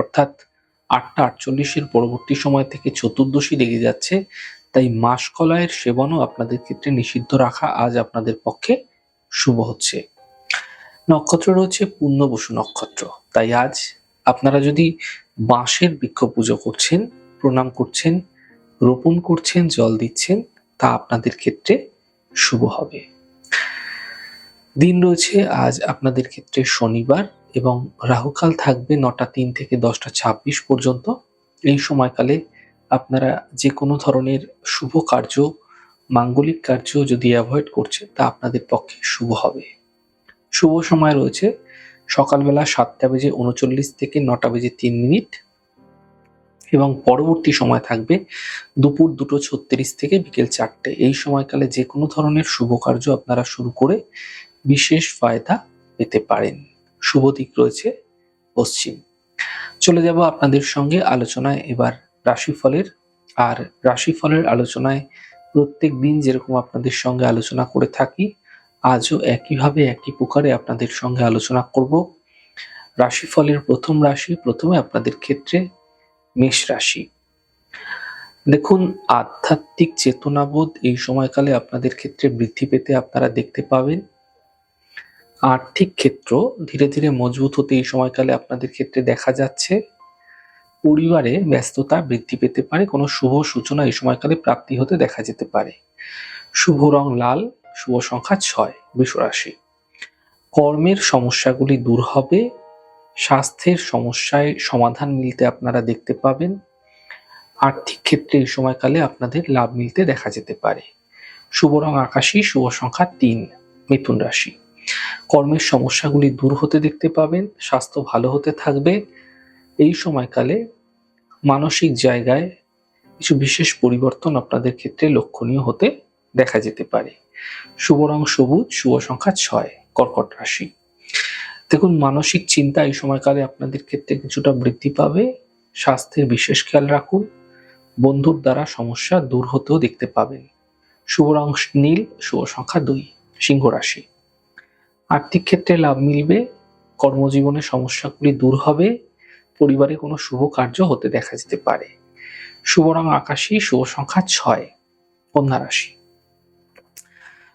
অর্থাৎ আটটা আটচল্লিশের পরবর্তী সময় থেকে চতুর্দশী লেগে যাচ্ছে, তাই মাসকলাইয়ের সেবনও আপনাদের ক্ষেত্রে নিষিদ্ধ রাখা আজ আপনাদের পক্ষে শুভ হচ্ছে। নক্ষত্র রয়েছে পূর্ণবসু নক্ষত্র, তাই আজ আপনারা যদি বাঁশের বৃক্ষ পুজো করছেন, প্রণাম করছেন, রোপণ করছেন, জল দিচ্ছেন, তা আপনাদের ক্ষেত্রে শুভ হবে। দিন রয়েছে, আজ আপনাদের ক্ষেত্রে শনিবার এবং রাহুকাল থাকবে নটা তিন থেকে দশটা ছাব্বিশ পর্যন্ত। এই সময়কালে আপনারা যে কোনো ধরনের শুভ কার্য, মাঙ্গলিক কার্য যদি অ্যাভয়েড করছে তা আপনাদের পক্ষে শুভ হবে। শুভ সময় রয়েছে সকালবেলা সাতটা বেজে উনচল্লিশ থেকে নটা বেজে তিন মিনিট এবং পরবর্তী সময় থাকবে দুপুর দুটো ছত্রিশ থেকে বিকেল চারটে। এই সময়কালে যে কোনো ধরনের শুভ কার্য আপনারা শুরু করে বিশেষ ফায়দা পেতে পারেন। শুভ দিক রয়েছে পশ্চিম। চলে যাব আপনাদের সঙ্গে আলোচনায়। এবার রাশিফলের আর রাশিফলের আলোচনায় প্রত্যেক দিন যেরকম আপনাদের সঙ্গে আলোচনা করে থাকি, আজও একইভাবে একই প্রকারে আপনাদের সঙ্গে আলোচনা করব। রাশিফলের প্রথম রাশি, প্রথমে আপনাদের ক্ষেত্রে মেষ রাশি। দেখুন, আধ্যাত্মিক চেতনাবোধ এই সময়কালে আপনাদের ক্ষেত্রে বৃদ্ধি পেতে আপনারা দেখতে পাবেন। আর্থিক ক্ষেত্র ধীরে ধীরে মজবুত হতে এই সময়কালে আপনাদের ক্ষেত্রে দেখা যাচ্ছে। পরিবারে ব্যস্ততা বৃদ্ধি পেতে পারে, কোনো শুভ সূচনা এই সময়কালে প্রাপ্তি হতে দেখা যেতে পারে। শুভ রং লাল, শুভ সংখ্যা ছয়, বিশ্বরাশি। কর্মের সমস্যাগুলি দূর হবে, স্বাস্থ্যের সমস্যায় সমাধান মিলতে আপনারা দেখতে পাবেন। আর্থিক ক্ষেত্রে এই সময়কালে আপনাদের লাভ মিলতে দেখা যেতে পারে। শুভ রং আকাশী, শুভ সংখ্যা তিন, মিথুন রাশি। কর্মের সমস্যাগুলি দূর হতে দেখতে পাবেন, স্বাস্থ্য ভালো হতে থাকবে। এই সময়কালে মানসিক জায়গায় কিছু বিশেষ পরিবর্তন আপনাদের ক্ষেত্রে লক্ষণীয় হতে দেখা যেতে পারে। শুভ রং সবুজ, শুভ সংখ্যা ছয়, কর্কট রাশি। দেখুন, মানসিক চিন্তা এই সময়কালে আপনাদের ক্ষেত্রে কিছুটা বৃদ্ধি পাবে। স্বাস্থ্যের বিশেষ খেয়াল রাখুন। বন্ধুর দ্বারা সমস্যা দূর হতেও দেখতে পাবেন। শুভ রং নীল, শুভ সংখ্যা দুই, সিংহ রাশি। আর্থিক ক্ষেত্রে লাভ মিলবে কর্মজীবনের সমস্যাগুলি দূর হবে, পরিবারে কোনো শুভ কার্য হতে দেখা যেতে পারে। শুভ রং আকাশী, শুভ সংখ্যা ছয়, কন্যা রাশি।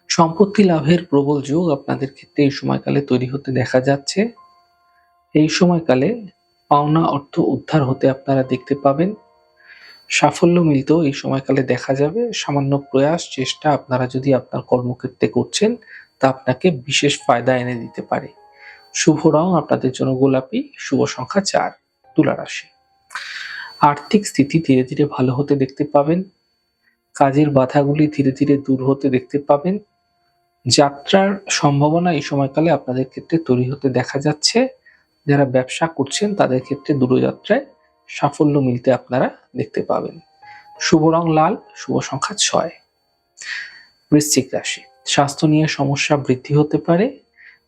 সম্পত্তি লাভের প্রবল যোগ আপনাদের ক্ষেত্রে এই সময়কালে তৈরি হতে দেখা যাচ্ছে। এই সময়কালে পাওনা অর্থ উদ্ধার হতে আপনারা দেখতে পাবেন। সাফল্য মিলতেও এই সময়কালে দেখা যাবে। সামান্য প্রয়াস, চেষ্টা আপনারা যদি আপনার কর্মক্ষেত্রে করছেন তা আপনাকে বিশেষ ফায়দা এনে দিতে পারে। শুভ রং আপনাদের জন্য গোলাপি, শুভ সংখ্যা চার, তুলা রাশি। আর্থিক স্থিতি ধীরে ধীরে ভালো হতে দেখতে পাবেন। কাজের বাধাগুলি ধীরে ধীরে দূর হতে দেখতে পাবেন। যাত্রার সম্ভাবনা এই সময়কালে আপনাদের ক্ষেত্রে তৈরি হতে দেখা যাচ্ছে। যারা ব্যবসা করছেন, তাদের ক্ষেত্রে দূরযাত্রায় সাফল্য মিলতে আপনারা দেখতে পাবেন। শুভ রং লাল, শুভ সংখ্যা ছয়। বৃশ্চিক রাশি। স্বাস্থ্য নিয়ে সমস্যা বৃদ্ধি হতে পারে,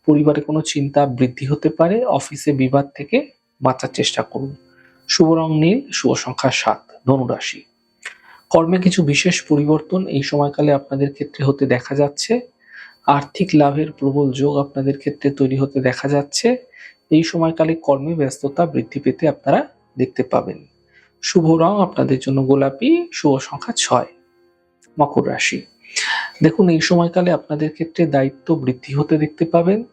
পরিবারে কোনো চিন্তা বৃদ্ধি হতে পারে, অফিসে বিবাদ থেকে বাঁচার চেষ্টা করুন। শুভ রং নীল, শুভ সংখ্যা সাত ধনুরাশি কর্মে কিছু বিশেষ পরিবর্তন এই সময়কালে আপনাদের ক্ষেত্রে হতে দেখা যাচ্ছে। আর্থিক লাভের প্রবল যোগ আপনাদের ক্ষেত্রে তৈরি হতে দেখা যাচ্ছে। এই সময়কালে কর্মে ব্যস্ততা বৃদ্ধি পেতে আপনারা দেখতে পাবেন। শুভ রং আপনাদের জন্য গোলাপি, শুভ সংখ্যা ছয়, মকর রাশি। দেখুন, এই সময়কালে আপনাদের ক্ষেত্রে দায়িত্ব বৃদ্ধি হতে দেখতে পাবেন।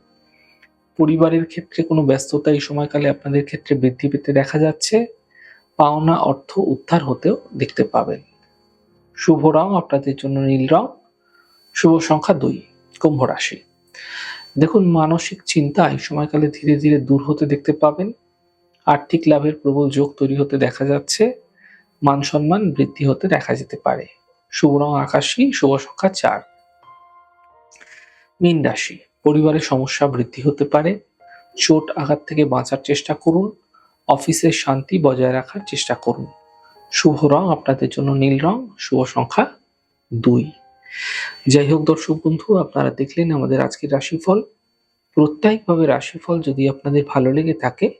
পরিবারের ক্ষেত্রে কোনো ব্যস্ততা এই সময়কালে আপনাদের ক্ষেত্রে বৃদ্ধি পেতে দেখা যাচ্ছে। পাওনা অর্থ উদ্ধার হতেও দেখতে পাবেন। শুভ রং আপনাদের জন্য নীল রং শুভ সংখ্যা দুই, কুম্ভ রাশি। দেখুন, মানসিক চিন্তা এই সময়কালে ধীরে ধীরে দূর হতে দেখতে পাবেন। আর্থিক লাভের প্রবল যোগ তৈরি হতে দেখা যাচ্ছে। মান সম্মান বৃদ্ধি হতে দেখা যেতে পারে। শুভ রং আকাশী, শুভ সংখ্যা চার। মীন রাশি পরিবারের সমস্যা বৃদ্ধি হতে পারে। চোট আঘাত থেকে বাঁচার চেষ্টা করুন। অফিসের শান্তি বজায় রাখার চেষ্টা করুন। শুভ রং আপনাদের জন্য নীল রং, শুভ সংখ্যা দুই। যাই হোক দর্শক বন্ধু, আপনারা দেখলেন আমাদের আজকের রাশিফল। প্রত্যেকভাবে রাশিফল যদি আপনাদের ভালো লেগে থাকে,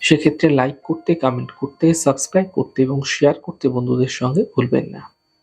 সেক্ষেত্রে লাইক করতে কমেন্ট করতে সাবস্ক্রাইব করতে এবং শেয়ার করতে বন্ধুদের সঙ্গে ভুলবেন না।